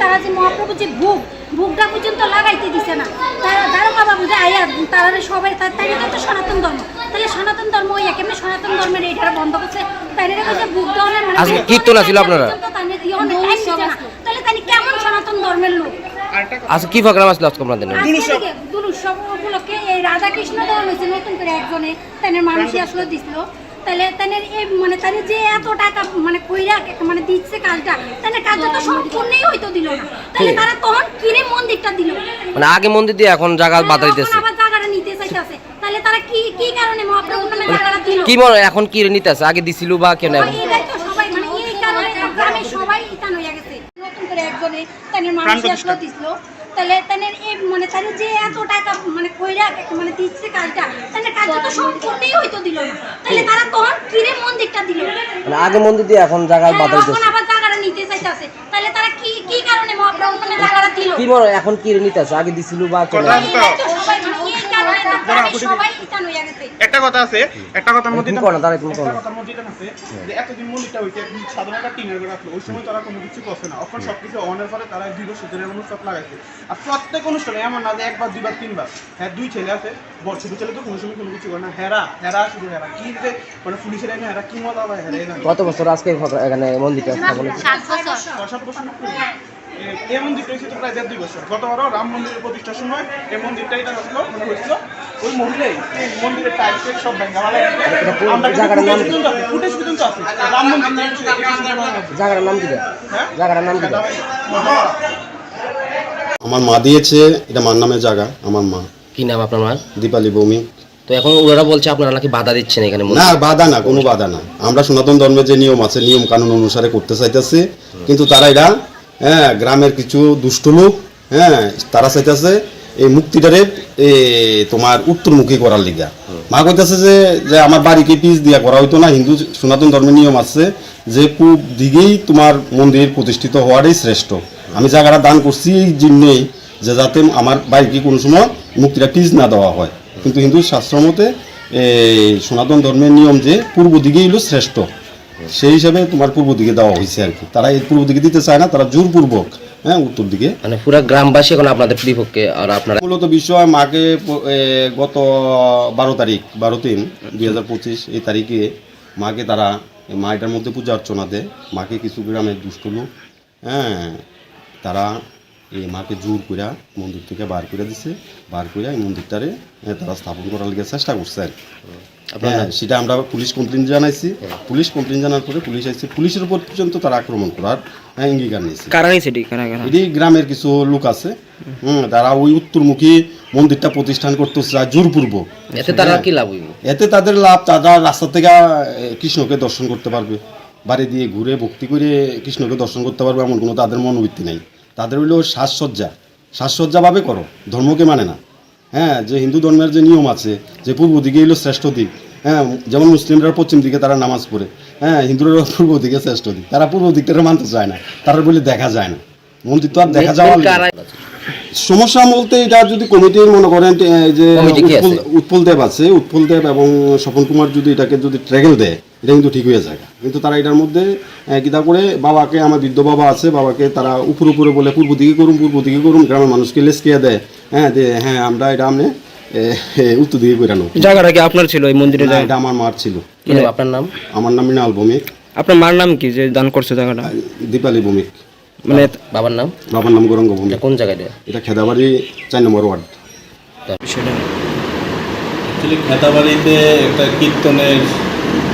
তারা যে মহাপ্রভু যে ভোগ ভোগটা পর্যন্ত লাগাইতে দিছে না। তারা দারোগা বাবু যে আয়া তারা সবাই তার তাই তো সনাতন ধর্ম? তাহলে সনাতন ধর্ম ওই কেমনি সনাতন ধর্মের এইটা বন্ধ করছে। তাই ভোগ দেওয়ার মানে আজকে কীর্তন আছিল আপনারা? তাহলে তাই কেমন সনাতন ধর্মের লোক? আচ্ছা কি প্রোগ্রাম আসলো আজকে আপনাদের আজকে থেকে দুল উৎসব উপলক্ষে এই রাধা কৃষ্ণ দেওয়া হয়েছে নতুন করে একজনে। তাদের মানুষই আসলে দিছিল। তাহলে তাদের এই মানে তাদের যে এত টাকা মানে কইরা মানে দিচ্ছে কাজটা তাদের কাজটা তো সম্পূর্ণই হয়তো দিল না। তাহলে তারা তখন কিরে মন্দিরটা দিল? মানে আগে মন্দির দিয়ে এখন জায়গা বাধা দিতেছে আবার জায়গাটা নিতে চাইতেছে। তাহলে তারা কি কি কারণে মহাপ্রভু নামে জায়গাটা দিল? কি মনে এখন কি নিতে আছে আগে দিছিল বা কেন এটাই তো সবাই মানে এই কারণে গ্রামে সবাই ইতান হয়ে গেছে। নতুন করে একজনে তাদের মানুষ আসলো দিছিল। তাহলে তাদের এই মানে তাদের যে এত টাকা মানে কইরা মানে দিচ্ছে কাজটা তাদের কাজটা তো সম্পূর্ণই হয়তো দিল না। তাহলে তখন কিরে মন্দিরটা দিল? মানে আগে মন্দির দিয়ে এখন জায়গা বাদল হ্যাঁ, এখন আবার জায়গাটা নিতে চাইতাছে। তাহলে তারা কি কি কারণে মহাপ্রভু জায়গাটা দিল? কি মনে হয় এখন কি নিতে আছে? আগে দিছিল বা কেন সবাই একটা কথা আছে একটা কথার মধ্যে। কথার মধ্যে আছে যে এতদিন মন্দিরটা হইতে একদম সাধারণ একটা টিনের ঘর আসলো ওই সময় তারা কোনো কিছু করছে না। এখন সবকিছু অনের ফলে তারা দুই বছর ধরে অনুষ্ঠান লাগাইছে। আর প্রত্যেক অনুষ্ঠানে এমন না যে একবার দুইবার তিনবার। হ্যাঁ দুই ছেলে আছে বড় ছোট ছেলে তো কোনো সময় কোনো কিছু করে না। হেরা হেরা শুধু হেরা। কি যে মানে পুলিশের এনে হেরা কি মজা পায় হেরা কত বছর আজকে এখানে মন্দিরটা স্থাপন হয়েছে? ছয় সাত বছর এই মন্দিরটা হয়েছে প্রায় দেড় দুই বছর। গতবারও রাম মন্দিরের প্রতিষ্ঠার সময় এই মন্দিরটা এটা হচ্ছিল মানে হয়েছিল। ওই মহিলাই এই মন্দিরের টাইলসের সব ভেঙা ফুটেজ পর্যন্ত আছে। রাম মন্দির। জায়গাটার নাম কি হ্যাঁ? জায়গাটার নাম কি আমার মা দিয়েছে এটা মার নামে জায়গা আমার মা। কি নাম আপনার মা দীপালি ভৌমিক তো এখন ওরা বলছে আপনারা নাকি বাধা দিচ্ছেন এখানে না। বাধা না কোনো বাধা না। আমরা সনাতন ধর্মের যে নিয়ম আছে নিয়ম কানুন অনুসারে করতে চাইতেছি কিন্তু তারা এটা হ্যাঁ গ্রামের কিছু দুষ্ট লোক হ্যাঁ তারা চাইতেছে এই মুক্তিটারে তোমার উত্তরমুখী করার লিগা। মা কইতেছে যে যে আমার বাড়িকে পিস দিয়া করা হইতো না, হিন্দু সনাতন ধর্মের নিয়ম আছে যে, পূব দিকেই তোমার মন্দির প্রতিষ্ঠিত হওয়ারই শ্রেষ্ঠ। আমি জায়গাটা দান করছি এই জন্যেই যে যাতে আমার বাড়িকে কোনো সময় মুক্তিটা পিস না দেওয়া হয়। কিন্তু হিন্দু শাস্ত্র মতে সনাতন ধর্মের নিয়ম যে, পূর্ব দিকেই হলো শ্রেষ্ঠ। সেই হিসাবে তোমার পূর্ব দিকে দেওয়া হয়েছে আর কি। তারা এই পূর্ব দিকে দিতে চায় না তারা জোরপূর্বক হ্যাঁ উত্তর দিকে। মানে পুরো গ্রামবাসী এখন আপনাদের বিপক্ষে আর আপনারা মূলত বিষয় মাকে গত বারো তারিখ বারো তিন দুই হাজার পঁচিশ এই তারিখে মাকে তারা মা এটার মধ্যে পূজা অর্চনা দেয়। মাকে কিছু গ্রামের দুষ্ট লোক হ্যাঁ তারা এই মাকে জোর করে মন্দির থেকে বার করে দিছে। বার করে এই মন্দিরটারে তারা স্থাপন করার লিগে চেষ্টা করছে আর হ্যাঁ সেটা আমরা পুলিশ কমপ্লেন জানাইছি। পুলিশ কমপ্লেন জানার পরে পুলিশ আসছে পুলিশের উপর পর্যন্ত তারা আক্রমণ করার হ্যাঁ, অঙ্গীকার নিয়েছে। এটি? গ্রামের কিছু লোক আছে হুম তারা ওই উত্তরমুখী মন্দিরটা প্রতিষ্ঠান করতে চায় জোরপূর্বক। এতে তারা কি লাভ হইব? এতে তাদের লাভ তারা রাস্তা থেকে কৃষ্ণকে দর্শন করতে পারবে। বাড়ি দিয়ে ঘুরে ভক্তি করে কৃষ্ণকে দর্শন করতে পারবে এমন কোনো তাদের মনোবৃত্তি নেই। তাদের হইল সাজসজ্জা। সাজসজ্জাভাবে করো ধর্মকে মানে না। হ্যাঁ যে হিন্দু ধর্মের যে নিয়ম আছে যে পূর্ব দিকে হইল শ্রেষ্ঠ দিক হ্যাঁ যেমন মুসলিমরা পশ্চিম দিকে তারা নামাজ পড়ে হ্যাঁ হিন্দুরা পূর্ব দিকে শ্রেষ্ঠ দিক তারা পূর্ব দিকটা মানতে চায় না তারা বলে দেখা যায় না মন্দির তো আর দেখা যাওয়া সমস্যা বলতে এটা যদি কমিটির মনে করেন যে উৎপল দেব আছে উৎপল দেব এবং স্বপন কুমার যদি এটাকে যদি ট্রেগেল দেয় এটা কিন্তু ঠিক হয়ে যায়। কিন্তু তারা এটার মধ্যে কিতা করে বাবাকে আমার বৃদ্ধ বাবা আছে বাবাকে তারা উপর উপরে বলে পূর্ব দিকে করুন পূর্ব দিকে করুন। গ্রামের মানুষকে লেসকিয়ে দেয়। হ্যাঁ যে হ্যাঁ আমরা এটা এ, উত্তর দিকে করে জায়গাটা কি আপনার ছিল এই মন্দিরের না, এটা আমার মার ছিল। আপনার নাম? আমার নাম মিনাল ভৌমিক। আপনার মার নাম কি যে দান করছে জায়গাটা? দীপালি ভৌমিক। মানে বাবার নাম? বাবার নাম গৌরঙ্গ ভৌমিক। কোন জায়গায় দেয়? এটা খেদাবাড়ি চার নম্বর ওয়ার্ড। অ্যাকচুয়ালি খেতাবাড়িতে একটা কীর্তনের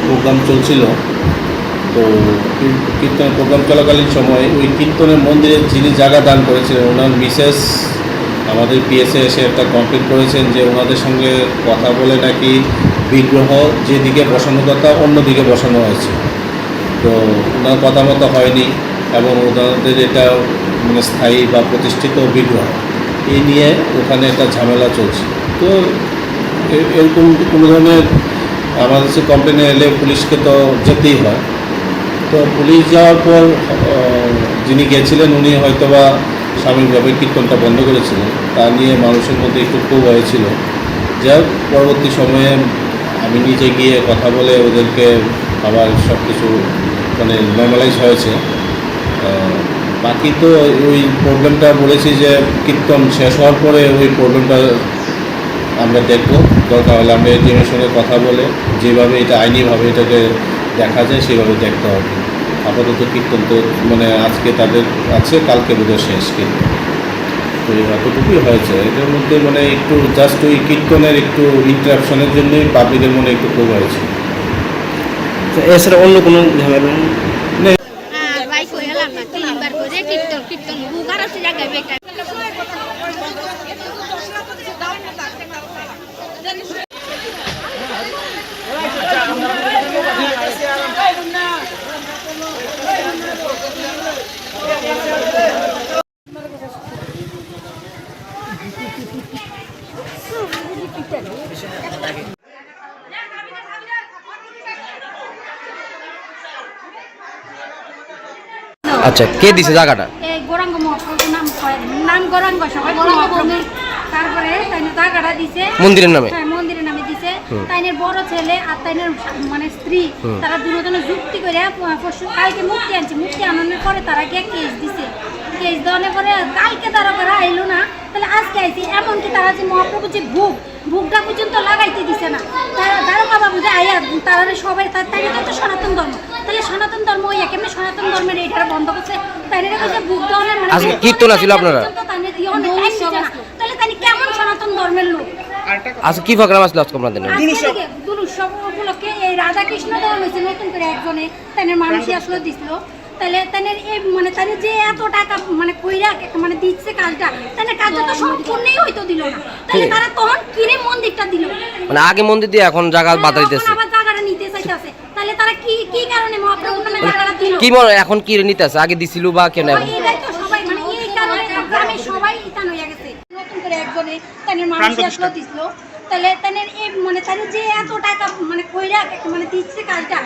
প্রোগ্রাম চলছিল। তো কী- কীর্তনের প্রোগ্রাম চলাকালীন সময় ওই কীর্তনের মন্দিরে যিনি জায়গা দান করেছিলেন, ওনার মিসেস আমাদের পিএসএ এসে একটা কমপ্লেন করেছেন যে ওনাদের সঙ্গে কথা বলে নাকি বিগ্রহ যেদিকে বসানো কথা অন্যদিকে বসানো হয়েছে। তো ওনার কথা মতো হয়নি এবং ওনাদের এটা মানে স্থায়ী বা প্রতিষ্ঠিত বিগ্রহ। এই নিয়ে ওখানে একটা ঝামেলা চলছে। তো এরকম কোনো ধরনের আমাদের কাছে কমপ্লেন এলে পুলিশকে তো যেতেই হয়। তো পুলিশ যাওয়ার পর যিনি গেছিলেন উনি হয়তোবা সাময়িকভাবে কীর্তনটা বন্ধ করেছিলেন। তা নিয়ে মানুষের মধ্যে একটু ক্ষোভ হয়েছিল। যা হোক, পরবর্তী সময়ে আমি নিজে গিয়ে কথা বলে ওদেরকে আবার সব কিছু মানে নর্মালাইজ হয়েছে। বাকি তো ওই প্রবলেমটা বলেছি যে কীর্তন শেষ হওয়ার পরে ওই প্রবলেমটা আমরা দেখব। দরকার হলে আমরা এটিএমের সঙ্গে কথা বলে যেভাবে এটা আইনিভাবে এটাকে দেখা যায় সেভাবে দেখতে হবে। আপাতত কীর্তন তো মানে আজকে তাদের আছে কালকে বোধহয় শেষ কীর্তন তো এতটুকুই হয়েছে। এটার মধ্যে মানে একটু জাস্ট ওই কীর্তনের একটু ইন্টারাপশনের জন্যই পাবলিকের মনে একটু ক্ষোভ হয়েছে। তো এছাড়া অন্য কোনো ঝামেলা না তিনবার করে কীর্তন কীর্তন বুকার আছে জায়গায় বেকার আচ্ছা কে দিছে জায়গাটা? এই গৌরাঙ্গ মহাপ্রভু নাম কয়? নাম গৌরাঙ্গ সবাই মহাপ্রভু। তারপরে তাইনে টাকাটা দিছে। মন্দিরের নামে? হ্যাঁ মন্দিরের নামে দিছে। তাইনের বড় ছেলে আর তাইনের মানে স্ত্রী তারা দুজনে যুক্তি করে পরশু কালকে মুক্তি আনছে। মুক্তি আনানোর পরে তারা গিয়ে কেস দিছে। কেস দেওয়ানোর পরে কালকে তারা করে আইলো না। তাহলে আজকে আইছে। এমনকি তারা যে মহাপ্রভু যে ভোগ ভোগটা পর্যন্ত লাগাইতে দিছে না। তারা দারোগা বাবু যে আইয়া তারা সবাই তার তাই তো সনাতন ধর্ম। তাহলে সনাতন ধর্ম ওই কেমনি সনাতন ধর্মের এইটা বন্ধ করছে? তাই কাছে ভোগ দেওয়ানোর মানে আজকে কীর্তন আছিল আপনারা? না। তাহলে তাই কেমন সনাতন ধর্মের লোক? আচ্ছা কি প্রোগ্রাম আসলো আজকে আপনাদের থেকে দুরুৎসব উপলক্ষে এই রাধা কৃষ্ণ দেওয়া হয়েছে নতুন করে একজনে। তাদের মানুষ আসলে দিছিল। তাহলে তাদের এই মানে তাদের যে এত টাকা মানে কইরা মানে দিচ্ছে কাজটা তাদের কাজটা তো সম্পূর্ণই হয়তো দিল না। তাহলে তারা তখন কিনে মন্দিরটা দিল? মানে আগে মন্দির দিয়ে এখন জায়গা বাধা দিতেছে। আবার জায়গাটা নিতে চাইতেছে। তাহলে তারা কি কি কারণে মহাপ্রভু নামে দিল? কি মনে এখন কি নিতেছে? আগে দিছিল বা কেন এখন? এটাই তো সবাই মানে এই কারণে গ্রামে সবাই ইতান হয়ে গেছে। নতুন করে একজনে মানুষ আসলো দিছিল। তাহলে তাদের এই মানে যে এত টাকা মানে কইরা মানে দিচ্ছে কাজটা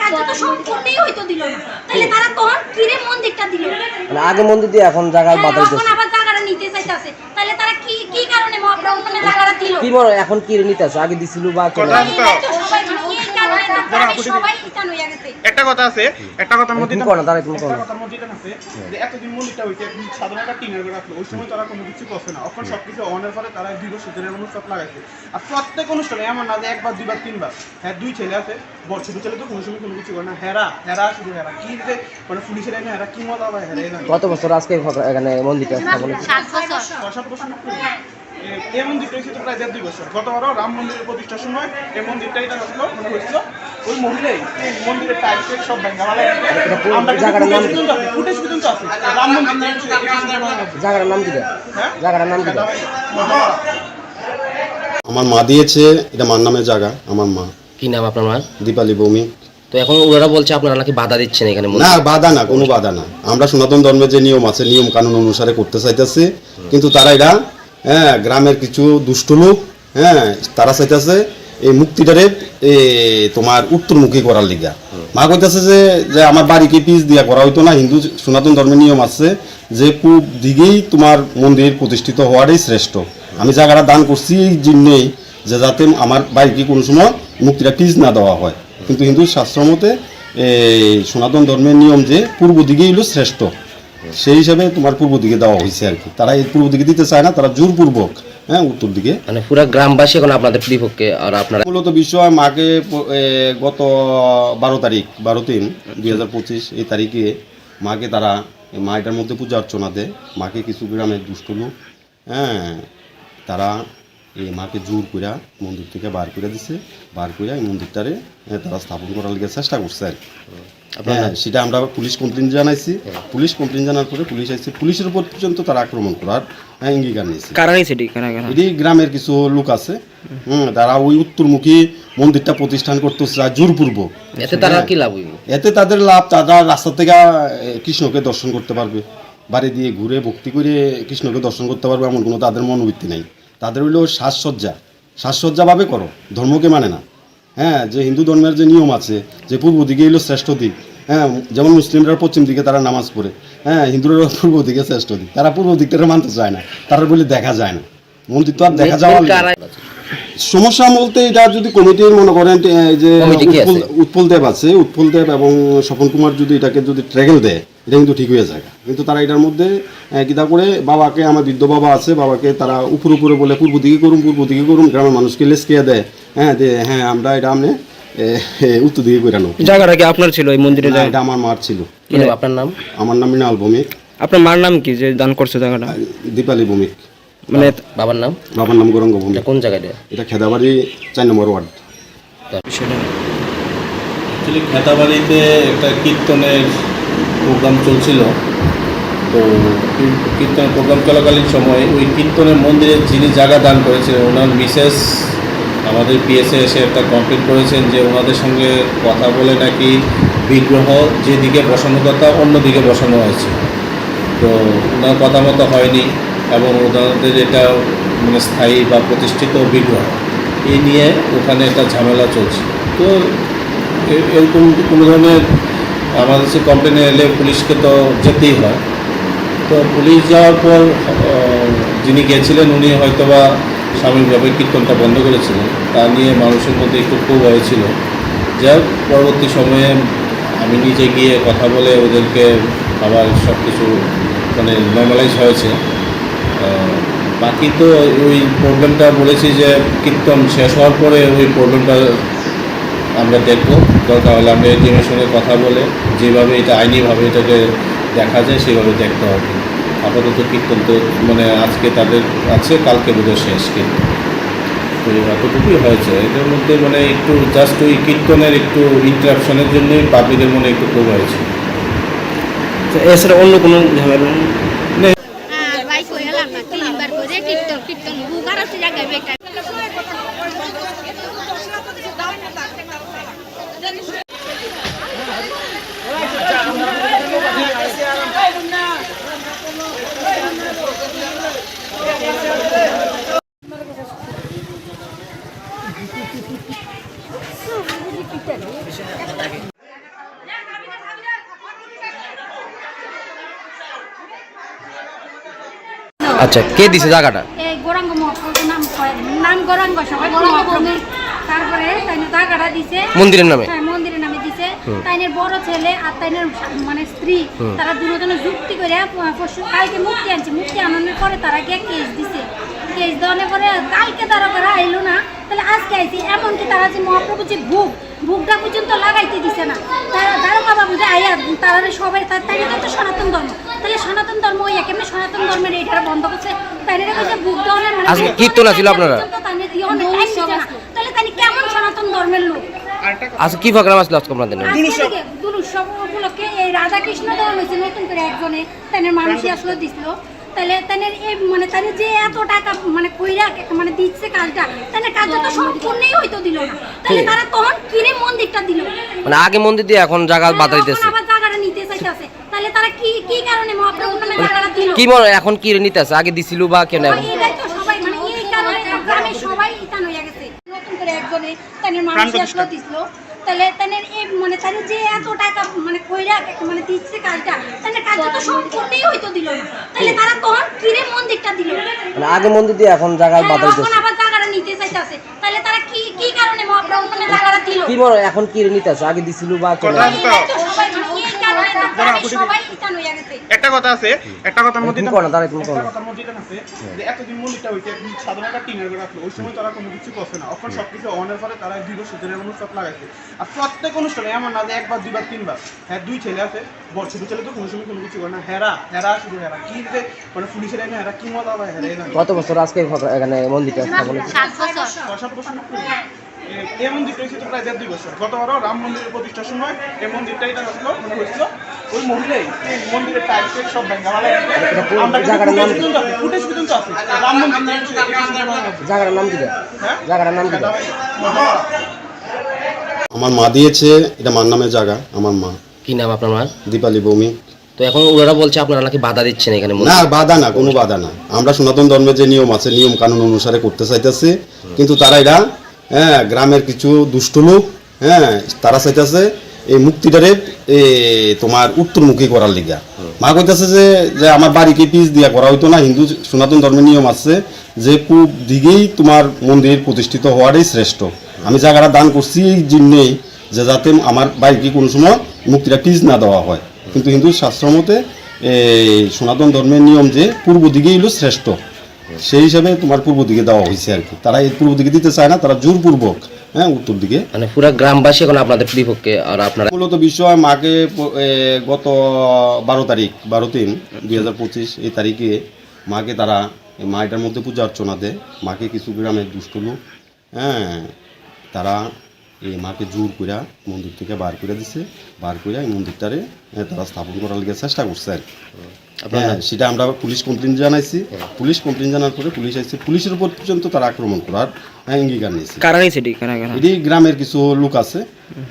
কাজটা তো সম্পূর্ণই হয়তো দিল না। তাহলে তারা তখন কিনে মন্দিরটা দিল। মানে আগে মন্দির দিয়ে এখন জায়গা বাধা এখন আবার জায়গাটা নিতে চাইতেছে। তাহলে তারা কি কি কারণে মহাপ্রভু নামে জায়গাটা দিল? কি মনে এখন কি নিতেছে? আগে দিছিল বা কেন? একটা কথা আছে একটা কথার মধ্যে তুমি কথার মধ্যে আছে যে এতদিন মন্দিরটা হইতে একদম সাধারণ একটা টিনের ঘরে রাখল ওই সময় তারা কোনো কিছু করছে না। এখন সবকিছু অনের ফলে তারা লাগাইছে। আর প্রত্যেক অনুষ্ঠানে এমন না যে একবার দুইবার তিনবার। হ্যাঁ দুই ছেলে আছে বড় ছোট ছেলে তো কোনো সময় কোনো কিছু করে না। হেরা হেরা শুধু হেরা। কি যে মানে পুলিশের হেরা কি মজা হেরা কত বছর আজকে এখানে মন্দিরটা স্থাপন সাত বছর সাত বছর। না? এ- এই মন্দিরটা হয়েছে প্রায় দেড় দুই বছর। গতবারও রাম মন্দিরের প্রতিষ্ঠার সময় এই মন্দিরটা এটা হচ্ছিল মানে হয়েছিল। ওই মহিলাই মন্দিরের টাইলস সব ভেঙে নাম আছে ফুটেজ পর্যন্ত আছে। রাম মন্দির জায়গাটার নাম হ্যাঁ? জায়গাটার নাম কি আমার মা দিয়েছে এটা মার নামের জায়গা আমার মা। কি নাম আপনার মার? দীপালি ভৌমিক তো এখন ওরা বলছে আপনারা নাকি বাধা দিচ্ছেন এখানে না। বাধা না কোনো বাধা না। আমরা সনাতন ধর্মের যে নিয়ম আছে নিয়ম কানুন অনুসারে করতে চাইতেছি কিন্তু তারা এটা হ্যাঁ গ্রামের কিছু দুষ্ট লোক হ্যাঁ তারা চাইতেছে এই মুক্তিটারে তোমার উত্তরমুখী করার লিগা। মা কইতেছে যে যে আমার বাড়িকে পিস দিয়া করা হইতো না, হিন্দু সনাতন ধর্মের নিয়ম আছে যে পূব দিকেই তোমার মন্দির প্রতিষ্ঠিত হওয়াটাই শ্রেষ্ঠ। আমি জায়গাটা দান করছি এই জন্যেই যে যাতে আমার বাড়িকে কোনো সময় মুক্তিটা পিস না দেওয়া হয়। কিন্তু হিন্দু শাস্ত্র মতে সনাতন ধর্মের নিয়ম যে পূর্ব দিকেই হলো শ্রেষ্ঠ। সেই হিসাবে তোমার পূর্ব দিকে দেওয়া হয়েছে আর কি। তারা এই পূর্ব দিকে দিতে চায় না তারা জোরপূর্বক হ্যাঁ উত্তর দিকে। মানে পুরো গ্রামবাসী এখন আপনাদের বিপক্ষে আর আপনারা মূলত বিষয় মাকে গত বারো তারিখ বারো তিন দুই হাজার পঁচিশ এই তারিখে মাকে তারা এই মা এটার মধ্যে পূজা অর্চনা দেয়। মাকে কিছু গ্রামে দুষ্ট লোক হ্যাঁ তারা এই মাকে জোর কইরা মন্দির থেকে বার করে দিছে। বার করে এই মন্দিরটারে তারা স্থাপন করার লিগে চেষ্টা করছে আর কি। হ্যাঁ সেটা আমরা পুলিশ কমপ্লেন জানাইছি। পুলিশ কমপ্লেন জানার পরে পুলিশ আসছে পুলিশের উপর পর্যন্ত তারা আক্রমণ করার হ্যাঁ, অঙ্গীকার নিয়েছে। এটি? কারা কারা? গ্রামের কিছু লোক আছে। হুম তারা ওই উত্তরমুখী মন্দিরটা প্রতিষ্ঠান করতে চায় জোরপূর্বক। এতে তারা কি লাভ এতে তাদের লাভ তারা রাস্তা থেকে কৃষ্ণকে দর্শন করতে পারবে। বাড়ি দিয়ে ঘুরে ভক্তি করে কৃষ্ণকে দর্শন করতে পারবে এমন কোনো তাদের মনোবৃত্তি নেই। তাদের হইল সাজসজ্জা। সাজসজ্জাভাবে করো ধর্মকে মানে না। হ্যাঁ যে হিন্দু ধর্মের যে নিয়ম আছে যে পূর্ব দিকে হইল শ্রেষ্ঠ দিক হ্যাঁ যেমন মুসলিমরা পশ্চিম দিকে তারা নামাজ পড়ে হ্যাঁ হিন্দুরা পূর্ব দিকে শ্রেষ্ঠ দিক। তারা পূর্ব দিকটা মানতে চায় না তারা বলে দেখা যায় না। মন্দির তো আর দেখা যাওয়া সমস্যা বলতে এটা যদি কমিটির মনে করেন যে উৎপল দেব আছে উৎপল দেব এবং স্বপন কুমার যদি এটাকে যদি ট্র্যাগেল দেয় এটা কিন্তু ঠিক হয়ে যায়। কিন্তু তারা এটার মধ্যে কিতা করে বাবাকে আমার বৃদ্ধ বাবা আছে বাবাকে তারা উপর উপরে বলে পূর্ব দিকে করুন পূর্ব দিকে করুন। গ্রামের মানুষকে লেসকিয়ে দেয়। হ্যাঁ যে হ্যাঁ আমরা এটা আপনি এ, উত্তর দিকে করে নেব জায়গাটা কি আপনার ছিল এই মন্দিরে? এটা আমার মার ছিল। আপনার নাম? আমার নাম মৃণাল ভৌমিক। আপনার মার নাম কি যে দান করছে জায়গাটা? দীপালি ভৌমিক। মানে বাবার নাম? বাবার নাম গৌরঙ্গ ভৌমিক। কোন জায়গাটা? এটা খেদাবাড়ি চার নম্বর ওয়ার্ড। অ্যাকচুয়ালি খেতাবাড়িতে একটা কীর্তনের প্রোগ্রাম চলছিল। তো কীর্তনের প্রোগ্রাম চলাকালীন সময় ওই কীর্তনের মন্দিরে যিনি জায়গা দান করেছিলেন, ওনার মিসেস আমাদের পিএসএ এসে একটা কমপ্লেন করেছেন যে ওনাদের সঙ্গে কথা বলে নাকি বিগ্রহ যেদিকে বসানো কথা অন্যদিকে বসানো হয়েছে। তো ওনার কথা মতো হয়নি এবং ওনাদের এটা মানে স্থায়ী বা প্রতিষ্ঠিত বিগ্রহ। এই নিয়ে ওখানে একটা ঝামেলা চলছে। তো এরকম কোনো ধরনের আমাদের সে কমপ্লেন এলে পুলিশকে তো যেতেই হয়। তো পুলিশ যাওয়ার পর যিনি গেছিলেন উনি হয়তোবা সাময়িকভাবে কীর্তনটা বন্ধ করেছিলেন। তা নিয়ে মানুষের মধ্যে একটু খুব হয়েছিল হোক, পরবর্তী সময়ে আমি নিজে গিয়ে কথা বলে ওদেরকে আবার সব কিছু মানে নর্মালাইজ হয়েছে। বাকি তো ওই প্রবলেমটা বলেছি যে কীর্তন শেষ হওয়ার পরে ওই প্রবলেমটা আমরা দেখব। দরকার হলে আমরা এটিএমের সঙ্গে কথা বলে যেভাবে এটা আইনিভাবে এটাকে দেখা যায়, সেভাবে দেখতে হবে। আপাতত কীর্তন তো মানে আজকে তাদের আছে, কালকে বোধহয় শেষ কিন্তু তো এতটুকুই হয়েছে। এটার মধ্যে মানে একটু জাস্ট ওই কীর্তনের একটু ইন্টারাপশনের জন্যই পাবলিকের মনে একটু ক্ষোভ হয়েছে। এছাড়া অন্য কোনো ঝামেলা আর ভাই কই হলাম না তিনবার করে কীর্তন কীর্তন বুকার আছে জায়গায় বেকার আচ্ছা কে দিছে জায়গাটা? এই গৌরাঙ্গ নাম কয়- নাম গৌরাঙ্গ সবাই তারপরে তাইনে টাকাটা দিছে। মন্দিরের নামে? হ্যাঁ মন্দিরের নামে দিছে। তাইনের বড় ছেলে আর তাইনের মানে স্ত্রী তারা দুজনে যুক্তি করে পরশু কালকে মুক্তি আনছে। মুক্তি আনানোর পরে তারা গিয়ে কেস দিছে। কেস দেওয়ানোর পরে কালকে তারা করে আইলো না। তাহলে আজকে আইছে। এমনকি তারা যে মহাপ্রভু যে ভোগ ভোগটা পর্যন্ত লাগাইতে দিছে না। তারা দারোগা বাবু যে আইয়া তারা সবাই তার তাই তো সনাতন ধর্ম। তাহলে সনাতন ধর্ম ওই কেমনি সনাতন ধর্মের এটা বন্ধ করছে তাই কইছে দেওয়ানোর মানে আজকে কীর্তন আছিল আপনারা? না। তাহলে তাই কেমন সনাতন ধর্মের লোক? আচ্ছা কি প্রোগ্রাম আসলো আজকে আপনাদের দুল উৎসব উপলক্ষে এই রাধাকৃষ্ণ দেওয়া হয়েছে নতুন করে একজনে। তাদের মানুষই আসলে দিছিল। তাহলে তাদের এই মানে তাদের যে এত টাকা মানে কইরা মানে দিচ্ছে কাজটা তাদের কাজটা তো সম্পূর্ণই হয়তো দিল না। তাহলে তারা তখন কিনে মন্দিরটা দিল? মানে আগে মন্দির দিয়ে এখন জায়গা বাধা দিতেছে আবার জায়গাটা নিতে চাইতেছে। তাহলে তারা কি কি কারণে মহাপ্রভুর নামে দিল? কি মনে হয় এখন কি নিতে আছে? আগে দিছিল বা কেন এখন এটাই তো সবাই মানে এই কারণে গ্রামে সবাই ইতান হয়ে গেছে। নতুন করে একজনে মানুষই আসলে দিছিল। তাহলে এই মানে যে এত টাকা মানে কইরা মানে দিচ্ছে কাজটা তো সম্পূর্ণই হয়তো দিল না। তাহলে তারা তখন কিনে মন্দিরটা দিল? মানে আগে মন্দির দিয়ে এখন জায়গা হ্যাঁ, এখন আবার জায়গাটা নিতে চাইতেছে। তাহলে তারা কি কি কারণে মহাপ্রভুর নামে জায়গাটা দিল? কি মনে হয় এখন কি নিতে আছে? আগে দিছিল বা কেন এটাই তো সবাই মানে এই কারণে একটা কথা আছে একটা কথার মধ্যে তুমি করো তুমি করো কথার মধ্যে আছে যে এতদিন মন্দিরটা হইতে সাধারণ একটা টিনের ঘরে রাখল ওই সময় তারা কোনো কিছু করছে না। এখন সবকিছু অনের ফলে তারা অনুষ্ঠান লাগাইছে। আর প্রত্যেক অনুষ্ঠানে এমন না যে একবার দুইবার তিনবার। হ্যাঁ দুই ছেলে আছে বড় ছোট ছেলে তো কোনো সময় কোনো কিছু করে না। হেরা হেরা শুধু হেরা। কি যে মানে পুলিশের এনে হেরা কি মজা পায় হেরা কত বছর আজকে এখানে মন্দিরটা স্থাপন সাত বছর সাত বছর। না? এ- এই মন্দিরটা হয়েছে প্রায় দেড় দুই বছর। গতবারও রাম মন্দিরের প্রতিষ্ঠার সময় এই মন্দিরটা এটা হচ্ছিল মানে হয়েছিল। ওই মহিলাই মন্দিরের টাইলস সব ভেঙে ফেলে আমরা জায়গাটার নাম? কি? ফুটেজ পর্যন্ত আছে রাম মন্দির জায়গাটার নাম কি দেয় হ্যাঁ? নাম কি আমার মা দিয়েছে এটা মার নামে জায়গা আমার মা। কি নাম আপনার মা দীপালি ভৌমিক তো এখন ওনারা বলছে আপনারা নাকি বাধা দিচ্ছেন এখানে না। বাধা না কোনো বাধা না। আমরা সনাতন ধর্মের যে নিয়ম আছে নিয়ম কানুন অনুসারে করতে চাইতেছি কিন্তু তারা এরা হ্যাঁ গ্রামের কিছু দুষ্ট লোক হ্যাঁ তারা চাইতেছে এই মুক্তিটারে তোমার উত্তরমুখী করার লিগা। মা কইতেছে যে যে আমার বাড়িকে পিস দিয়া করা হইতো না, হিন্দু সনাতন ধর্মের নিয়ম আছে যে পূব দিকেই তোমার মন্দির প্রতিষ্ঠিত হওয়ারই শ্রেষ্ঠ। আমি জায়গাটা দান করছি এই জন্যেই যে যাতে আমার বাড়িকে কোনো সময় মুক্তিটা পিস না দেওয়া হয়। কিন্তু হিন্দু শাস্ত্র মতে সনাতন ধর্মের নিয়ম যে পূর্ব দিকেই হলো শ্রেষ্ঠ। সেই হিসাবে তোমার পূর্ব দিকে দেওয়া হয়েছে আর কি। তারা এই পূর্ব দিকে দিতে চায় না তারা জোরপূর্বক হ্যাঁ উত্তর দিকে। মানে পুরো গ্রামবাসী এখন আপনাদের বিপক্ষে আর আপনারা মূলত বিষয় মাকে গত বারো তারিখ বারো তিন দুই হাজার পঁচিশ এই তারিখে মাকে তারা এই মা এটার মধ্যে পূজা অর্চনা দেয়। মাকে কিছু গ্রামের দুষ্ট লোক হ্যাঁ তারা এই মাকে জোর করে মন্দির থেকে বার করে দিছে। বার করে এই মন্দিরটারে তারা স্থাপন করার লিগে চেষ্টা করছে আর হ্যাঁ সেটা আমরা পুলিশ কমপ্লেন জানাইছি। পুলিশ কমপ্লেন জানার পরে পুলিশ আসছে পুলিশের উপর পর্যন্ত তারা আক্রমণ করার হ্যাঁ, অঙ্গীকার নিয়েছে। এটি? গ্রামের কিছু লোক আছে।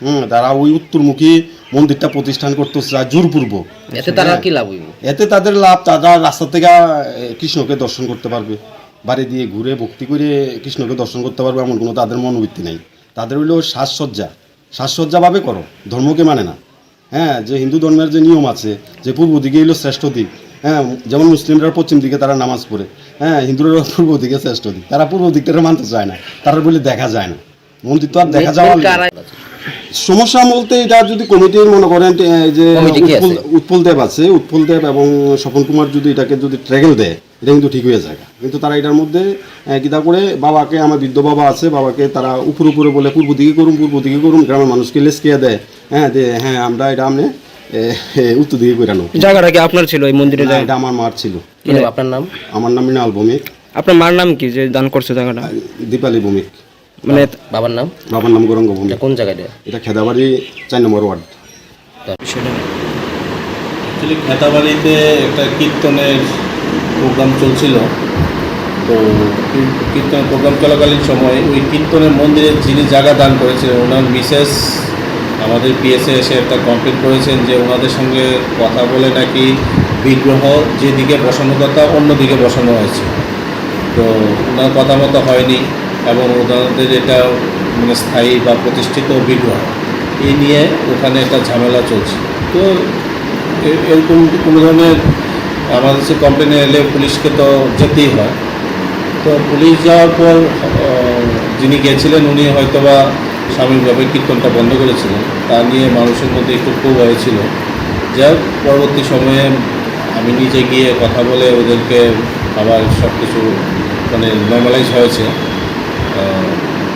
হুম তারা ওই উত্তরমুখী মন্দিরটা প্রতিষ্ঠান করতে চায় জোরপূর্বক। এতে তারা কি লাভ এতে তাদের লাভ তারা রাস্তা থেকে কৃষ্ণকে দর্শন করতে পারবে। বাড়ি দিয়ে ঘুরে ভক্তি করে কৃষ্ণকে দর্শন করতে পারবে এমন কোনো তাদের মনোবৃত্তি নেই। তাদের হইল সাজসজ্জা। সাজসজ্জাভাবে করো ধর্মকে মানে না। হ্যাঁ যে হিন্দু ধর্মের যে নিয়ম আছে যে পূর্ব দিকে হইল শ্রেষ্ঠ দিক হ্যাঁ যেমন মুসলিমরা পশ্চিম দিকে তারা নামাজ পড়ে হ্যাঁ হিন্দুরা পূর্ব দিকে শ্রেষ্ঠ দিক তারা পূর্ব দিকটা মানতে চায় না তারা বলে দেখা যায় না। মন্দির তো আর দেখা যাওয়া সমস্যা বলতে এটা যদি কমিটির মনে করেন যে? উৎপল- দেব আছে। উৎপল দেব এবং স্বপন কুমার যদি এটাকে যদি ট্র্যাগেল দেয় এটা কিন্তু ঠিক হয়ে যায়। কিন্তু তারা এটার মধ্যে কিতা করে বাবাকে আমার বৃদ্ধ বাবা আছে বাবাকে তারা উপর উপরে বলে পূর্ব দিকে করুন পূর্ব দিকে করুন। গ্রামের মানুষকে লেসকিয়া দেয়। হ্যাঁ যে হ্যাঁ আমরা এটা আমনে এ, উত্তর দিকে করে নেব জায়গাটা কি আপনার ছিল এই মন্দিরে এটা আমার মার ছিল। আপনার নাম? আমার নাম মিনাল ভৌমিক। আপনার মার নাম কি যে দান করছে জায়গাটা? দীপালি ভৌমিক। মানে বাবার নাম? বাবার নাম গৌরঙ্গ এটা কোন জায়গায় দেয়? এটা খেদাবাড়ি চার নম্বর ওয়ার্ড। অ্যাকচুয়ালি খেতাবাড়িতে একটা কীর্তনের প্রোগ্রাম চলছিল। তো কীর্তনের প্রোগ্রাম চলাকালীন সময় ওই কীর্তনের মন্দিরে যিনি জায়গা দান করেছিলেন ওনার মিসেস আমাদের পিএসএ এসে একটা কমপ্লেন করেছেন যে ওনাদের সঙ্গে কথা বলে নাকি বিগ্রহ যেদিকে বসানো কথা অন্যদিকে বসানো হয়েছে। তো ওনার কথা মতো হয়নি। এবং ওনাদের এটা মানে স্থায়ী বা প্রতিষ্ঠিত বিগ্রহ। এই নিয়ে ওখানে একটা ঝামেলা চলছে। তো এরকম কোনো ধরনের আমাদের কাছে কমপ্লেনে এলে পুলিশকে তো যেতেই হয়। তো পুলিশ যাওয়ার পর যিনি গেছিলেন উনি হয়তোবা সাময়িকভাবে কীর্তনটা বন্ধ করেছিলেন। তা নিয়ে মানুষের মধ্যে একটু ক্ষোভ হয়েছিল। হোক, পরবর্তী সময়ে আমি নিজে গিয়ে কথা বলে ওদেরকে আবার সব কিছু মানে নর্মালাইজ হয়েছে।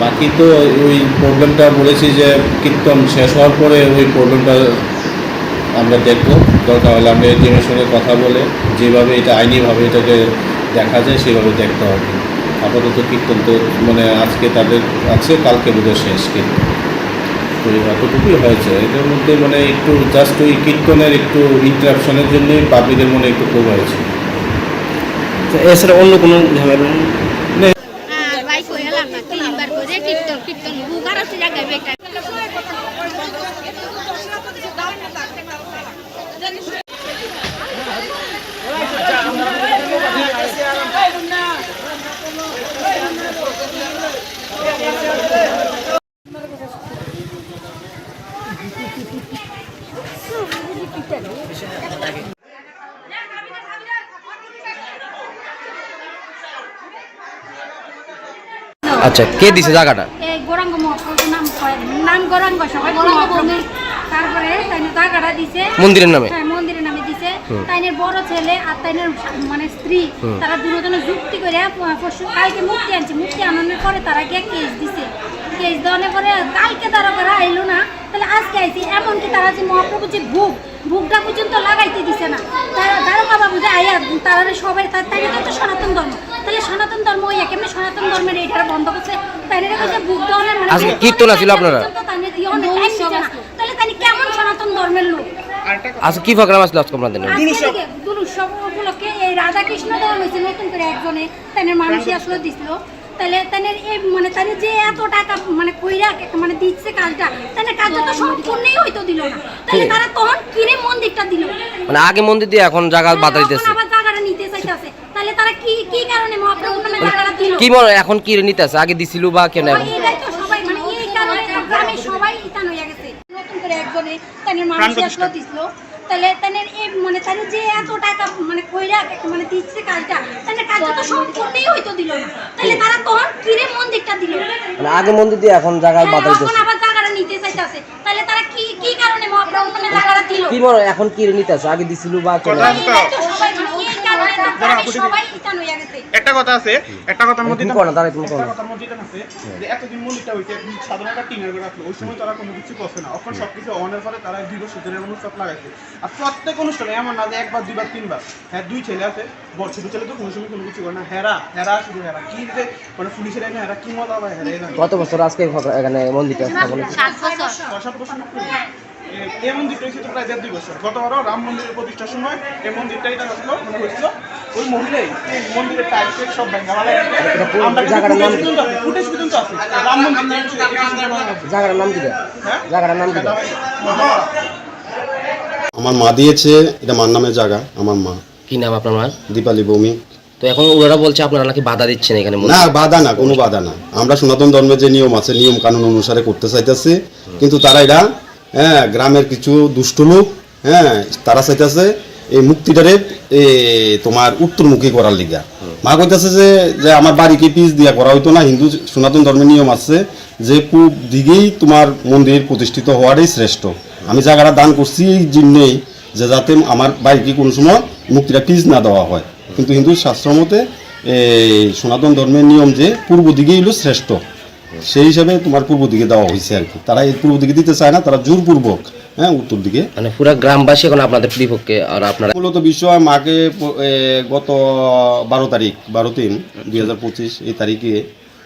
বাকি তো ওই প্রবলেমটা বলেছি যে কীর্তন শেষ হওয়ার পরে ওই প্রবলেমটা আমরা দেখব। দরকার হলে আমরা এটিএমের সঙ্গে কথা বলে যেভাবে এটা আইনিভাবে এটাকে দেখা যায় সেভাবে দেখতে হবে। আপাতত কীর্তন তো মানে আজকে তাদের আছে, কালকে বোধহয় শেষ কীর্তন। তো এতটুকুই হয়েছে। এটার মধ্যে মানে একটু জাস্ট ওই কীর্তনের একটু ইন্টারাপশনের জন্যই পাবলিকের মনে একটু ক্ষোভ হয়েছে। এছাড়া অন্য কোনো ঝামেলা নেই? আর ভাই কই হলাম না তিনবার করে কীর্তন কীর্তন বুকার আছে জায়গায় বেকার আচ্ছা কে দিছে জায়গাটা? এই গৌরাঙ্গ নাম নাম গৌরাঙ্গ সবাই তারপরে তাইনে টাকাটা দিছে। মন্দিরের নামে? হ্যাঁ মন্দিরের নামে দিছে। তাইনের বড় ছেলে আর তাইনের মানে স্ত্রী তারা দুজনে যুক্তি করে পরশু কালকে মুক্তি আনছে। মুক্তি আনানোর পরে তারা গিয়ে কেস দিছে। কেস দেওয়ানোর পরে কালকে তারা করা আইলো না। তাহলে আজকে আইছি। এমনকি তারা যে মহাপ্রভু যে ভোগ ভোগটা পর্যন্ত লাগাইতে দিছে না। তারা দারোগা বাবু যে আইয়া তারা সবাই তার তাই তো সনাতন ধর্ম। তাহলে সনাতন ধর্ম ওই কেমনি সনাতন ধর্মের এটা বন্ধ করছে তাই কাছে মানে আজকে কীর্তন আছিল আপনারা? তাহলে তাহলে তাই কেমন সনাতন ধর্মের লোক? আচ্ছা কি প্রোগ্রাম আসলে আজকে আপনাদের উপলক্ষে এই রাধা কৃষ্ণ দেওয়া হয়েছে নতুন করে একজনে তাদের মানুষই আসলে দিছিল। তাহলে তাদের এই মানে তাদের যে এত টাকা মানে কইরা মানে দিচ্ছে কাজটা তাদের কাজটা তো সম্পূর্ণই হয়তো দিল না। তাহলে তারা তখন কিনে মন্দিরটা দিল? মানে আগে মন্দির দিয়ে এখন জায়গা বাধা দিতেছে। আবার জায়গাটা নিতে চাইতেছে। তাহলে তারা কি কি কারণে মহাপ্রভুর নামে দিল? কি এখন কি নিতে আছে? আগে দিছিল বা কেন এখন? এটাই তো সবাই মানে এই কারণে গ্রামে সবাই ইতান হয়ে গেছে। নতুন করে একজনে মানুষই আসলে দিছিল। তাহলে এই মানে যে এত টাকা মানে কইরা মানে দিচ্ছে কাজটা তো সম্পূর্ণই হয়তো দিল না। তাহলে তারা তখন কিনে মন্দিরটা দিল মানে আগে মন্দির দিয়ে এখন জায়গা হ্যাঁ, এখন আবার জায়গাটা নিতে চাইতেছে। তাহলে তারা কি কি কারণে মহাপ্রভু ওখানে টাকাটা দিল? কি হয় এখন কি নিতে আছে? আগে দিছিল বা কেন? একটা কথা আছে একটা কথার মধ্যে তুমি করো তুমি করো কথার মধ্যে আছে যে এতদিন মন্দিরটা সাধারণ একটা টিনের রাখল ওই সময় তারা কোনো কিছু করছে না। এখন সবকিছু অনের তারা অনুষ্ঠান লাগাইছে। আর প্রত্যেক অনুষ্ঠানে এমন না যে একবার দুইবার তিনবার। হ্যাঁ দুই ছেলে আছে বড় ছোট ছেলে তো কোনো সময় কোনো কিছু করে না। হেরা হেরা শুধু হেরা। কি যে মানে পুলিশের এনে হেরা কি মজা হেরা কত বছর আজকে এখানে মন্দিরটা স্থাপন সাত বছর। সাত বছর। এ- এই মন্দিরটা হয়েছে প্রায় দেড় দুই বছর। গতবারও রাম মন্দিরের প্রতিষ্ঠার সময় এই মন্দিরটা এটা হচ্ছিল মানে হয়েছিল। ওই মহিলাই মন্দিরের টাইলস সব ভেঙে ফেলে। পুরো আমরা জায়গাটার নাম কি? ফুটেজ পর্যন্ত আছে। রাম মন্দির জায়গাটার নাম কি হ্যাঁ? জায়গাটার নাম কি আমার মা দিয়েছে এটা মার নামে জায়গা আমার মা। কি নাম আপনার মার? দীপালি ভৌমিক তো এখন ওনারা বলছে আপনারা নাকি বাধা দিচ্ছেন এখানে না। বাধা না কোনো বাধা না। আমরা সনাতন ধর্মের যে নিয়ম আছে নিয়ম কানুন অনুসারে করতে চাইতেছি কিন্তু তারা এটা হ্যাঁ গ্রামের কিছু দুষ্ট লোক হ্যাঁ তারা চাইতেছে এই মুক্তিটারে তোমার উত্তরমুখী করার লিগা। মা কইতেছে যে যে আমার বাড়িকে পিস দিয়া করা হইতো না, হিন্দু সনাতন ধর্মের নিয়ম আছে যে পূব দিকেই তোমার মন্দির প্রতিষ্ঠিত হওয়ারই শ্রেষ্ঠ। আমি জায়গাটা দান করছি এই জন্যেই যে যাতে আমার বাড়িকে কোনো সময় মুক্তিটা পিস না দেওয়া হয়। কিন্তু হিন্দু শাস্ত্র মতে সনাতন ধর্মের নিয়ম যে পূর্ব দিকেই হলো শ্রেষ্ঠ। সেই হিসাবে তোমার পূর্ব দিকে দেওয়া হয়েছে আর কি। তারা এই পূর্ব দিকে দিতে চায় না তারা জোরপূর্বক হ্যাঁ উত্তর দিকে। মানে পুরো গ্রামবাসী এখন আপনাদের বিপক্ষে আর আপনারা মূলত বিষয় মাকে গত বারো তারিখ বারো তিন দুই হাজার পঁচিশ এই তারিখে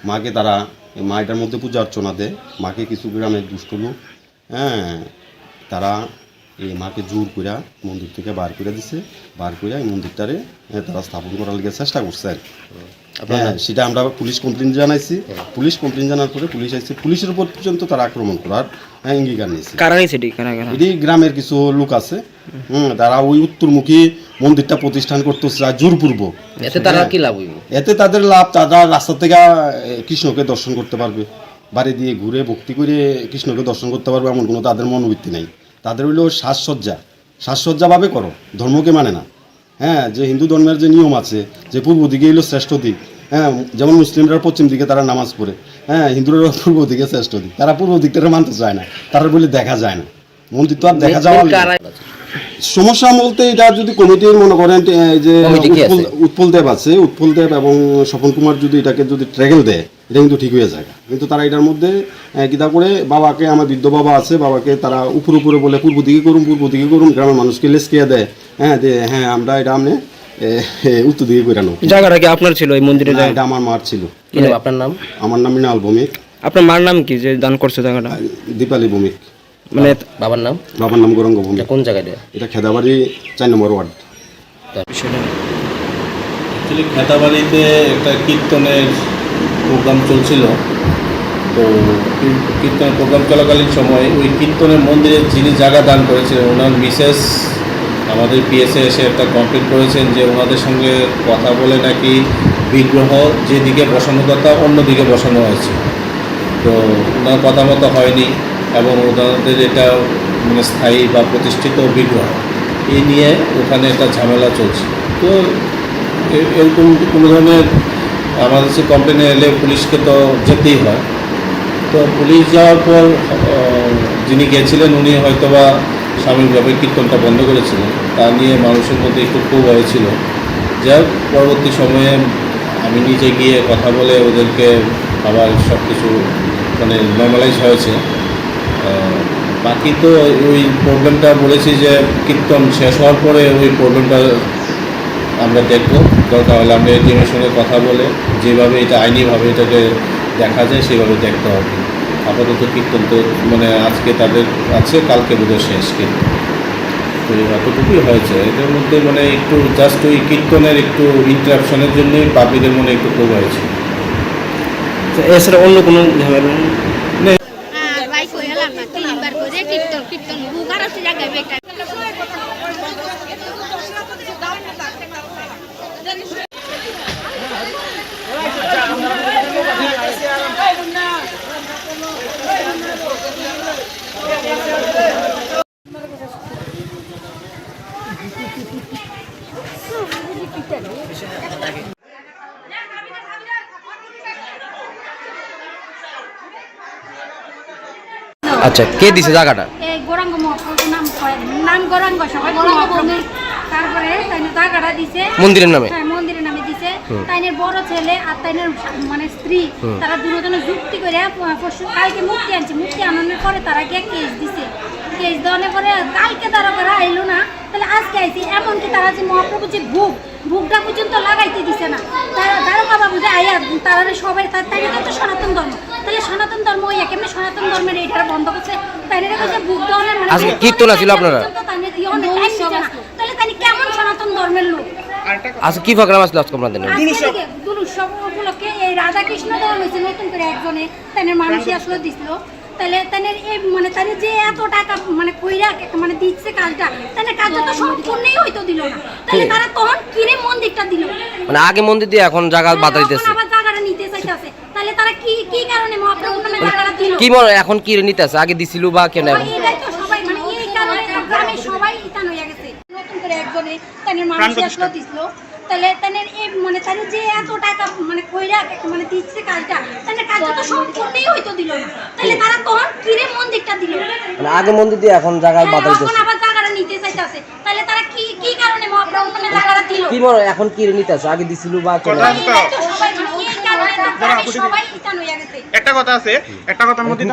মাকে তারা এই মা এটার মধ্যে পূজা অর্চনা দেয়। মাকে কিছু গ্রামের দুষ্ট লোক হ্যাঁ তারা এই মাকে জোর করে মন্দির থেকে বার করে দিছে। বার করে এই মন্দিরটারে তারা স্থাপন করার লিগে চেষ্টা করছে আর কি। হ্যাঁ। সেটা আমরা পুলিশ কমপ্লেন জানাইছি। পুলিশ কমপ্লেন জানার পরে পুলিশ আসছে পুলিশের উপর পর্যন্ত তারা আক্রমণ করার হ্যাঁ, অঙ্গীকার নিয়েছে। এটি? গ্রামের কিছু লোক আছে হুম তারা ওই উত্তরমুখী মন্দিরটা প্রতিষ্ঠান করতে চায় জোরপূর্বক। এতে তারা কি লাভ এতে তাদের লাভ তারা রাস্তা থেকে কৃষ্ণকে দর্শন করতে পারবে। বাড়ি দিয়ে ঘুরে ভক্তি করে কৃষ্ণকে দর্শন করতে পারবে এমন কোনো তাদের মনোবৃত্তি নেই। তাদের হইল সাজসজ্জা। সাজসজ্জাভাবে করো ধর্মকে মানে না। হ্যাঁ যে হিন্দু ধর্মের যে নিয়ম আছে যে পূর্ব দিকে হইল শ্রেষ্ঠ দিক হ্যাঁ যেমন মুসলিমরা পশ্চিম দিকে তারা নামাজ পড়ে হ্যাঁ হিন্দুরা পূর্ব দিকে শ্রেষ্ঠ দিক তারা পূর্ব দিকটা মানতে চায় না তারা বলে দেখা যায় না মন্দির তো আর দেখা যাওয়া সমস্যা বলতে এটা যদি কমিটির মনে করেন যে কমিটি? উৎপল- দেব আছে উৎপল দেব এবং স্বপন কুমার যদি এটাকে যদি ট্র্যাগেল দেয় এটা কিন্তু ঠিক হয়ে যায়। কিন্তু তারা এটার মধ্যে কিতা করে বাবাকে আমার বৃদ্ধ বাবা আছে বাবাকে তারা উপর উপরে বলে পূর্ব দিকে করুন পূর্ব দিকে করুন গ্রামের মানুষকে লেসকিয়া দেয়। হ্যাঁ যে হ্যাঁ আমরা এটা আমনে উত্তর দিকে করে নেব জায়গাটা কি আপনার ছিল এই মন্দিরের না, এটা আমার মার ছিল। আপনার নাম? আমার নাম মিনাল ভৌমিক। আপনার মার নাম কি যে দান করছে জায়গাটা? দীপালি ভৌমিক। মানে বাবার নাম? বাবার নাম গৌরঙ্গ ভৌমিক। কোন জায়গায় দেয়? এটা খেদাবাড়ি চার নম্বর ওয়ার্ড। খেতাবাড়িতে একটা কীর্তনের প্রোগ্রাম চলছিল। তো কীর- কীর্তনের প্রোগ্রাম চলাকালীন সময় ওই কীর্তনের মন্দিরে যিনি জায়গা দান করেছিলেন, ওনার মিসেস আমাদের পিএসএ এসে একটা কমপ্লেন করেছেন যে ওনাদের সঙ্গে কথা বলে নাকি বিগ্রহ যেদিকে বসানো কথা অন্যদিকে বসানো হয়েছে। তো ওনার কথা মতো হয়নি এবং ওনাদের এটা মানে স্থায়ী বা প্রতিষ্ঠিত বিগ্রহ। এই নিয়ে ওখানে একটা ঝামেলা চলছে। তো এরকম কোনো ধরনের আমাদের কাছে কমপ্লেনে এলে পুলিশকে তো যেতেই হয়। তো পুলিশ যাওয়ার পর যিনি গেছিলেন, উনি হয়তোবা সাময়িকভাবে কীর্তনটা বন্ধ করেছিলেন। তা নিয়ে মানুষের মধ্যে একটু ক্ষোভ হয়েছিল। যাই পরবর্তী সময়ে আমি নিজে গিয়ে কথা বলে ওদেরকে আবার সব কিছু মানে নর্মালাইজ হয়েছে। বাকি তো ওই প্রবলেমটা বলেছি যে কীর্তন শেষ হওয়ার পরে ওই প্রবলেমটা আমরা দেখব। দরকার হলে আমরা এটিএমের সঙ্গে কথা বলে যেভাবে এটা আইনিভাবে এটাকে দেখা যায়, সেভাবে দেখতে হবে। আপাতত কীর্তন তো মানে আজকে তাদের, আছে, কালকে বোধহয় শেষ কীর্তন। তো এতটুকুই হয়েছে। এটার মধ্যে মানে একটু জাস্ট ওই কীর্তনের একটু ইন্টারাপশনের জন্যই পাবলিকের মনে একটু ক্ষোভ হয়েছে। এছাড়া অন্য কোনো ঝামেলা আচ্ছা কে দিছে জায়গাটা? এই গৌরাঙ্গ নাম নাম গৌরাঙ্গ সবাই তারপরে জায়গাটা দিছে। মন্দিরের নামে? হ্যাঁ মন্দিরের নামে দিছে। তাইনের বড় ছেলে আর তাইনের মানে স্ত্রী তারা দুজনে যুক্তি করে প- পরশু কালকে মুক্তি আনছে। মুক্তি আনানোর পরে তারা গিয়ে কেস দিছে। কেস পরে কালকে তারা করে আইলো না। তাহলে আজকে আইছি। এমনকি তারা যে মহাপ্রভু যে ভোগ ভোগটা পর্যন্ত লাগাইতে দিছে না। তারা দারোগা বাবু যে আইয়া তারা সবাই তার তাই তো সনাতন ধর্ম। তাহলে সনাতন ধর্ম ওই কেমনি সনাতন ধর্মের এইটা বন্ধ করছে? তাই কাছে ভোগ দেওয়ানোর মানে আজকে কীর্তন আছিল আপনারা? না। তাহলে তাই কেমন সনাতন ধর্মের লোক? আচ্ছা কি প্রোগ্রাম আসলো আজকে আপনাদের থেকে উপলক্ষে এই রাধাকৃষ্ণ দেওয়া হয়েছে নতুন করে একজনে। তাদের মানুষ আসলো দিছিল। তাহলে তাদের এই মানে তাদের যে এত টাকা মানে কইরা মানে দিচ্ছে কাজটা তাদের কাজটা তো সম্পূর্ণই হয়তো দিল না। তাহলে তারা তখন কিনে মন্দিরটা দিল? মানে আগে মন্দির দিয়ে এখন জায়গা বাধা এখন দিতেছে। আবার জায়গাটা নিতে চাইতেছে। তাহলে তারা কি কি কারণে মহাপ্রভু নামে দিল? কি মনে এখন কি নিতে আছে? আগে দিছিল বা কেন এটাই তো সবাই মানে এই কারণে গ্রামে সবাই ইতান হয়ে গেছে। নতুন করে একজনে তাদের মানুষ আসলো দিছিল। তাহলে তাদের এই মানে তাদের যে এত টাকা মানে কইরা মানে দিচ্ছে কাজটা তো সম্পূর্ণই হয়তো দিল তাহলে তারা তখন মন্দিরটা দিল। মানে আগে মন্দির দিয়ে এখন জায়গায় এখন আবার জায়গাটা নিতে চাইতেছে। তাহলে তারা কি কি কারণে মহাপ্রভু নামে জায়গাটা দিল? কি মনে এখন কি নিতে আছে? আগে দিছিল বা কেন? একটা কথা আছে একটা কথার মধ্যে।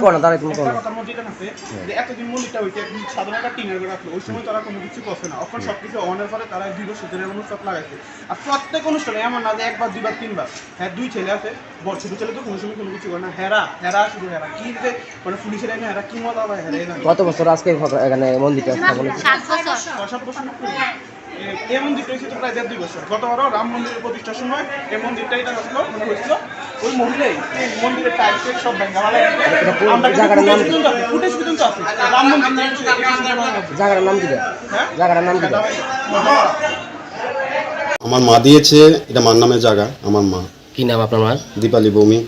কথার মধ্যে আছে যে এতদিন মন্দিরটা হইতে একদিন সাধারণ একটা টিনের ঘরে রাখল ওই সময় তারা কোনো কিছু করছে না। এখন সবকিছু অনের ফলে তারা দীর্ঘ সূত্রের অনুষ্ঠান লাগাইছে। আর প্রত্যেক অনুষ্ঠানে এমন না যে একবার দুইবার তিনবার। হ্যাঁ দুই ছেলে আছে বড় ছোট ছেলে তো কোনো সময় কোনো কিছু করে না। হেরা হেরা শুধু হেরা। কি যে মানে পুলিশের এনে হেরা কি মজা হেরা কত বছর আজকে এখানে মন্দিরটা স্থাপন সাত বছর। সাত বছর না? এ- এই মন্দিরটা হয়েছে প্রায় দেড় দুই বছর গতবারও রাম মন্দিরের প্রতিষ্ঠার সময় এই মন্দিরটা এটা হচ্ছিল মানে হয়েছিল ওই মহিলাই এই মন্দিরের টাইলস সব ভেঙে আমরা নাম ফুটেজ পর্যন্ত আছে, ফুটেজ পর্যন্ত আছে। রাম মন্দির। জায়গাটার নাম হ্যাঁ? জায়গাটার নাম দেয় হ্যাঁ। আমার মা দিয়েছে এটা মার নামের জায়গা আমার মা কি নাম আপনার মার দীপালি বৌমি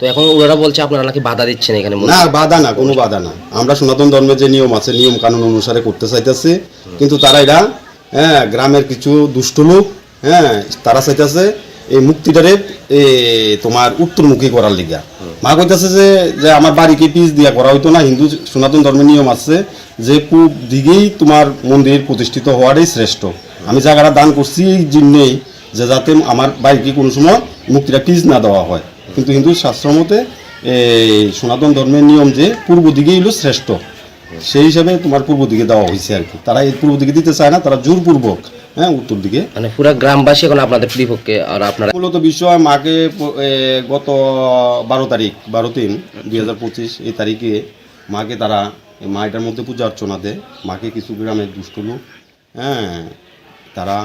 তো এখন ওরা বলছে আপনারা নাকি বাধা দিচ্ছেন এখানে না। বাধা না কোনো বাধা না আমরা সনাতন ধর্মের যে নিয়ম আছে নিয়ম কানুন অনুসারে করতে চাইতেছি কিন্তু তারা এটা হ্যাঁ গ্রামের কিছু দুষ্ট লোক হ্যাঁ তারা চাইতেছে এই মুক্তিটারে তোমার উত্তরমুখী করার লিগা। মা কইতেছে যে যে আমার বাড়িকে পিস দিয়া করা হইতো না, হিন্দু সনাতন ধর্মের নিয়ম আছে যে, পূব দিকেই তোমার মন্দির প্রতিষ্ঠিত হওয়াটাই শ্রেষ্ঠ। আমি জায়গাটা দান করছি এই জন্যেই যে যাতে আমার বাড়িকে কোনো সময় মুক্তিটা পিস না দেওয়া হয়। কিন্তু হিন্দু শাস্ত্র মতে এই সনাতন ধর্মের নিয়ম যে, পূর্ব দিকেই হলো শ্রেষ্ঠ। সেই হিসাবে তোমার পূর্ব দিকে দেওয়া হয়েছে আর কি। তারা এই পূর্ব দিকে দিতে চায় না তারা জোরপূর্বক হ্যাঁ উত্তর দিকে। মানে পুরো গ্রামবাসী এখন আপনাদের বিপক্ষে আর আপনারা মূলত বিষয় মাকে গত বারো তারিখ বারো তিন দুই হাজার পঁচিশ এই তারিখে মাকে তারা এই মা এটার মধ্যে পূজা অর্চনা দেয়। মাকে কিছু গ্রামের দুষ্ট লোক হ্যাঁ তারা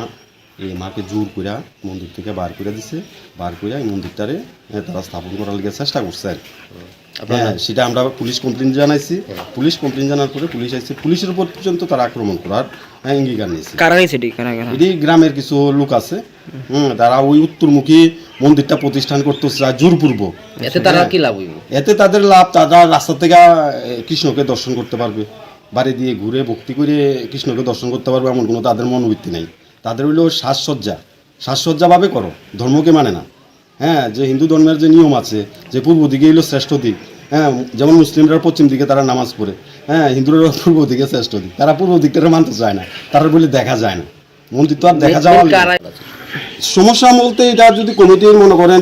এই মাকে জোর কইরা মন্দির থেকে বার করে দিছে। বার কইরা এই মন্দিরটারে তারা স্থাপন করার লিগে চেষ্টা করছে আর হ্যাঁ সেটা আমরা পুলিশ কমপ্লেন জানাইছি। পুলিশ কমপ্লেন জানার পরে পুলিশ আসছে পুলিশের উপর পর্যন্ত তারা আক্রমণ করার হ্যাঁ, অঙ্গীকার নিয়েছে। এটি? কারা কারা? গ্রামের কিছু লোক আছে। হুম তারা ওই উত্তরমুখী মন্দিরটা প্রতিষ্ঠান করতে চায় জোরপূর্বক। এতে তারা কি লাভ হইব? এতে তাদের লাভ তারা রাস্তা থেকে কৃষ্ণকে দর্শন করতে পারবে। বাড়ি দিয়ে ঘুরে ভক্তি করে কৃষ্ণকে দর্শন করতে পারবে এমন কোনো তাদের মনোবৃত্তি নেই। তাদের হইল সাজসজ্জা। সাজসজ্জাভাবে করো ধর্মকে মানে না। হ্যাঁ যে হিন্দু ধর্মের যে নিয়ম আছে যে পূর্ব দিকে হইল শ্রেষ্ঠ দিক। হ্যাঁ যেমন মুসলিমরা পশ্চিম দিকে তারা নামাজ পড়ে। হ্যাঁ হিন্দুরা পূর্ব দিকে শ্রেষ্ঠ দিক। তারা পূর্ব দিকটা মানতে চায় না। তারা বলে দেখা যায় না। মন্দির তো আর দেখা যাওয়া সমস্যা বলতে এটা যদি কমিটির মনে করেন